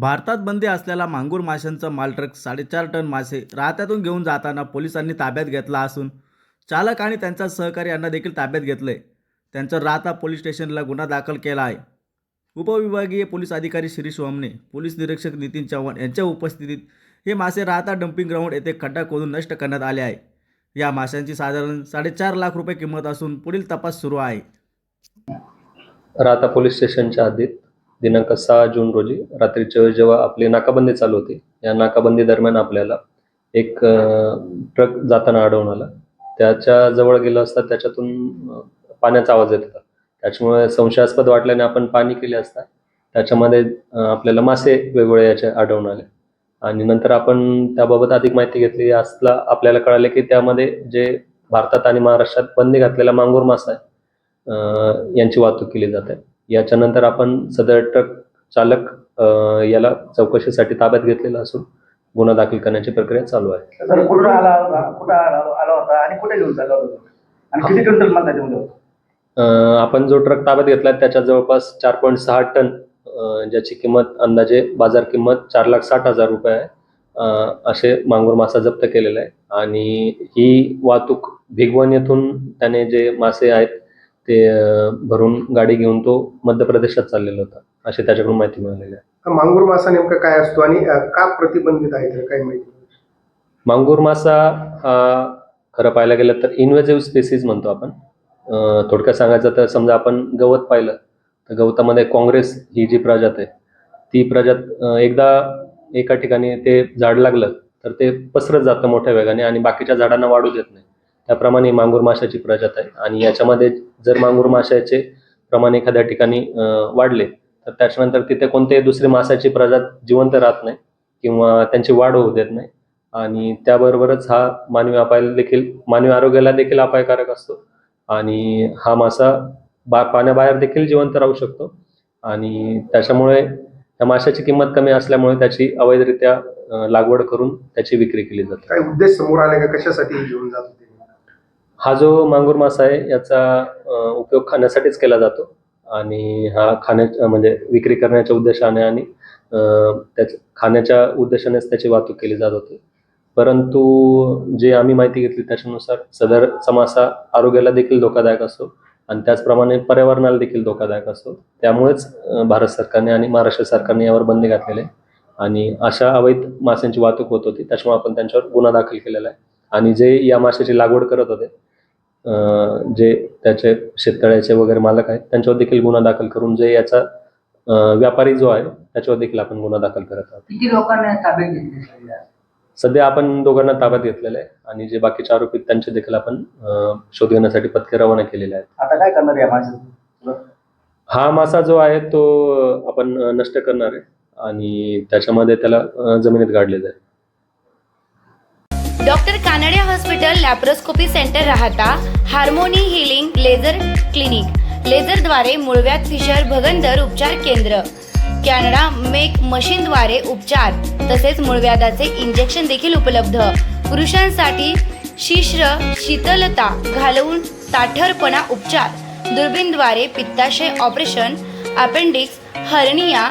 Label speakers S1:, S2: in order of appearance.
S1: भारतात बंदी असलेला मांगूर माशांचा मालट्रक साडेचार टन मासे राहत्यातून घेऊन जाताना पोलिसांनी ताब्यात घेतला असून चालक आणि त्यांचा सहकारी यांना देखील ताब्यात घेतलंय. त्यांचं राहता पोलीस स्टेशनला गुन्हा दाखल केला आहे. उपविभागीय पोलीस अधिकारी शिरीष सोमने पोलीस निरीक्षक नितीन चव्हाण यांच्या उपस्थितीत हे मासे राहता डम्पिंग ग्राउंड येथे खड्डा खोदून नष्ट करण्यात आले आहे. या माशांची साधारण साडेचार लाख रुपये किंमत असून पुढील तपास सुरू आहे.
S2: राहता पोलीस स्टेशनच्या हद्दीत दिनांक सहा जून रोजी रात्रीच्या वेळी जेव्हा आपली नाकाबंदी चालू होती या नाकाबंदी दरम्यान आपल्याला एक ट्रक जाताना आढळून आला. त्याच्याजवळ गेलो असता त्याच्यातून पाण्याचा आवाज येत होता. त्याच्यामुळे संशयास्पद वाटल्याने आपण पाणी केले असता त्याच्यामध्ये आपल्याला मासे वेगवेगळे याचे आढळून आले. आणि नंतर आपण त्याबाबत अधिक माहिती घेतली असला आपल्याला कळाले की त्यामध्ये जे भारतात आणि महाराष्ट्रात बंदी घातलेला मांगूर मासा आहे यांची वाहतूक केली जाते. याच्यानंतर आपण सदर ट्रक चालक याला चौकशीसाठी ताब्यात घेतलेला असून गुन्हा दाखल करण्याची प्रक्रिया चालू आहे.
S3: सर कुठं आला होता? कुठं आला आला होता आणि कुठे घेऊन चालला होता? आणि किती क्विंटल माल त्याच्यामध्ये होता?
S2: अं, आपण जो ट्रक ताब्यात घेतला त्याच्या जवळपास चार पॉईंट सहा टन अं, ज्याची किंमत अंदाजे बाजार किंमत चार लाख साठ हजार रुपये आहे. अं, असे मांगूर मासा जप्त केलेला आहे. आणि ही वाहतूक भिगवण येथून त्याने जे मासे आहेत ते भरून गाडी घेऊन तो मध्य प्रदेशात चाललेला होता अशी त्याच्याकडून माहिती मिळालेली आहे.
S4: मांगूर मासा नेमका काय असतो आणि अ, का प्रतिबंधित आहे तर काय माहिती
S2: मांगूर मासा हा खरं पाहायला गेलं तर इन्व्हेजिव्ह स्पेसिस म्हणतो आपण. अं, थोडक्यात सांगायचं तर समजा आपण गवत पाहिलं तर गवतामध्ये काँग्रेस ही जी प्रजात आहे ती प्रजात अं, एकदा एका ठिकाणी ते झाड लागलं तर ते पसरत जातं मोठ्या वेगाने आणि बाकीच्या झाडांना वाढू देत नाही. त्याप्रमाणे मांगूर माशाची प्रजात आहे. आणि याच्यामध्ये जर मांगूर माशाचे प्रमाण एखाद्या ठिकाणी वाढले तर त्याच्यानंतर तिथे कोणत्याही दुसरी माशाची प्रजात जिवंत राहत नाही किंवा त्यांची वाढ होऊ देत नाही. आणि त्याबरोबरच हा मानवी अपायाला देखील मानवी आरोग्याला देखील अपायकारक असतो. आणि हा मासा बा पाण्याबाहेर देखील जिवंत राहू शकतो. आणि त्याच्यामुळे त्या माशाची किंमत कमी असल्यामुळे त्याची अवैधरित्या लागवड करून त्याची विक्री केली जाते.
S4: काय उद्देश समोर आले का? कशासाठी घेऊन जात होते?
S2: हा जो मांगूर मासा आहे याचा उपयोग खाण्यासाठीच केला जातो. आणि हा खाण्या म्हणजे विक्री करण्याच्या उद्देशाने आणि त्याच खाण्याच्या उद्देशानेच त्याची वाहतूक केली जात होती. परंतु जे आम्ही माहिती घेतली त्याच्यानुसार सदरचा मासा आरोग्याला देखील धोकादायक असतो आणि त्याचप्रमाणे पर्यावरणाला देखील धोकादायक असतो. त्यामुळेच भारत सरकारने आणि महाराष्ट्र सरकारने यावर बंदी घातलेले आणि अशा अवैध माशांची वाहतूक होत होती त्याच्यामुळे आपण त्यांच्यावर गुन्हा दाखल केलेला आहे. आणि जे या माशाची लागवड करत होते जे त्याचे शेततळ्याचे वगैरे मालक आहेत त्यांच्यावर देखील गुन्हा दाखल करून जे याचा व्यापारी जो आहे त्याच्यावर देखील आपण गुन्हा दाखल करत आहोत.
S3: किती लोकांना ताब्यात घेतली सध्या?
S2: सध्या आपण दोघांना ताब्यात घेतलेलं आहे आणि जे बाकीचे आरोपी त्यांचे देखील आपण अं, शोध घेण्यासाठी पथके रवाना केलेले आहेत.
S3: आता काय करणार या माणसाचं
S2: हा मासा जो आहे तो आपण नष्ट करणार आहे आणि त्याच्यामध्ये त्याला अं, जमिनीत गाडले जाईल.
S5: Doctor Kanade hospital laparoscopy centre Rahata harmony healing laser clinic. लेझरद्वारे मुळव्यात फिशर भगंदर उपचार केंद्र. कॅनडा मेक मशीनद्वारे उपचार तसेच मुळव्याधाचे इंजेक्शन देखील उपलब्ध. पुरुषांसाठी शिश्र शीतलता घालवून ताठरपणा उपचार. दुर्बीनद्वारे पित्ताशय ऑपरेशन अपेंडिक्स हर्निया